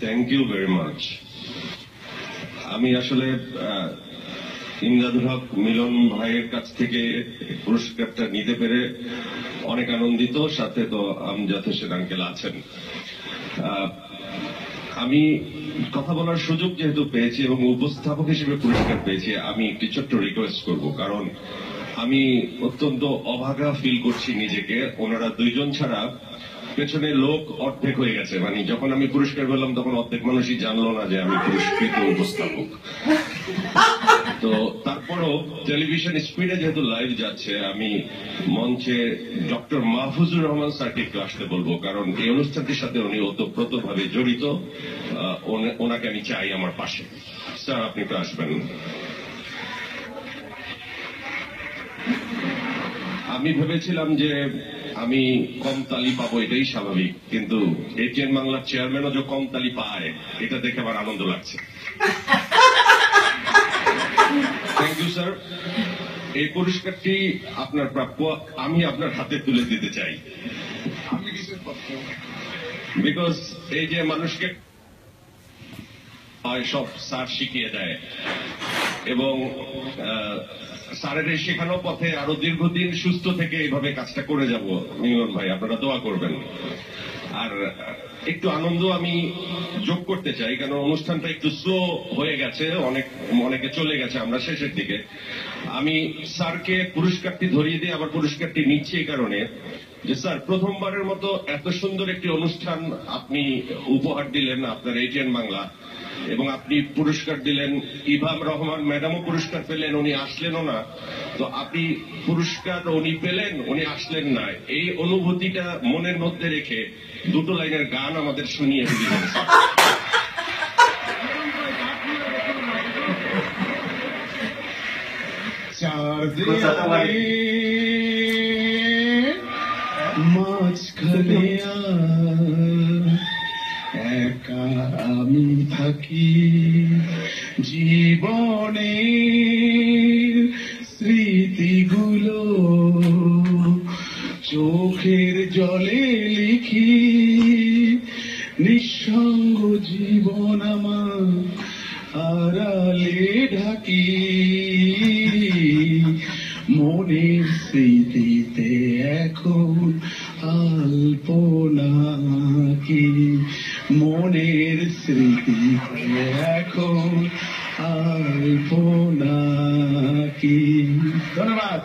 Thank you very much আমি আসলে আহ, হক মিলন ভাইয়ের কাছ থেকে পুরস্কারটা নিতে পেরে অনেক আনন্দিত সাথে তো আমজাদ হোসেন আঙ্কেল আছেন। আমি কথা বলার সুযোগ যেহেতু পেয়েছি এবং উপস্থাপক হিসেবে পুরস্কার পেয়েছি আমি একটি ছোট্ট রিকোয়েস্ট করব কারণ আমি অত্যন্ত অভাগা ফিল করছি নিজেকে। ওনারা দুইজন ছাড়া পেছনে লোক অর্ধেক হয়ে গেছে। মানে যখন আমি পুরস্কার পেলাম, তখন অর্ধেক মানুষই জানলো না যে আমি পুরস্কৃত উপস্থাপক। তো তারপরও টেলিভিশন স্পিডে যেহেতু লাইভ যাচ্ছে, আমি মঞ্চে ডক্টর মাহফুজুর রহমান স্যারকে একটু আসতে বলব। কারণ এই অনুষ্ঠানটির সাথে উনি ওতপ্রোত ভাবে জড়িত ওনাকে আমি চাই আমার পাশে। স্যার, আপনি তো আসবেন। আমি ভেবেছিলাম যে আমি কম তালি পাবো, এটাই স্বাভাবিক। কিন্তু এটিএন বাংলার চেয়ারম্যানও যে কম তালি পায়, এটা দেখে আমার আনন্দ লাগছে। এই পুরস্কারটি আপনার প্রাপ্য, আমি আপনার হাতে তুলে দিতে চাই। বিকজ এই যে মানুষকে সব স্যার শিখিয়ে দেয়। এবং আহ, স্যারের শেখানো পথে আরও দীর্ঘদিন সুস্থ থেকে এইভাবে কাজটা করে যাব মিমন ভাই আপনারা দোয়া করবেন। আর একটু আনন্দ আমি যোগ করতে চাই কারণ অনুষ্ঠানটা একটু স্লো হয়ে গেছে অনেক অনেকে চলে গেছে আমরা শেষের দিকে। আমি স্যারকে পুরস্কারটি ধরিয়ে দিয়ে আবার পুরস্কারটি নিচ্ছি এই কারণে যে স্যার প্রথমবারের মতো এত সুন্দর একটি অনুষ্ঠান আপনি উপহার দিলেন আপনার এটিএন বাংলা। এবং আপনি পুরস্কার দিলেন ইভাম রহমান ম্যাডামও পুরস্কার পেলেন উনি আসলেনও না। তো আপনি পুরস্কার উনি পেলেন উনি আসলেন না। এই অনুভূতিটা মনের মধ্যে রেখে দুটো লাইনের গান আমাদের শুনিয়ে দিলেন। চার দেয়ালে মাঝখানে আর একা আমি থাকি জীবনে স্মৃতিগুলো চোখের জলে লিখি, নিঃসঙ্গ জীবন আমার আড়ালে ঢাকি। মনের স্মৃতিতে এখন আলপনা কি মনের স্মৃতিতে এখন আলফো নাকি ধন্যবাদ।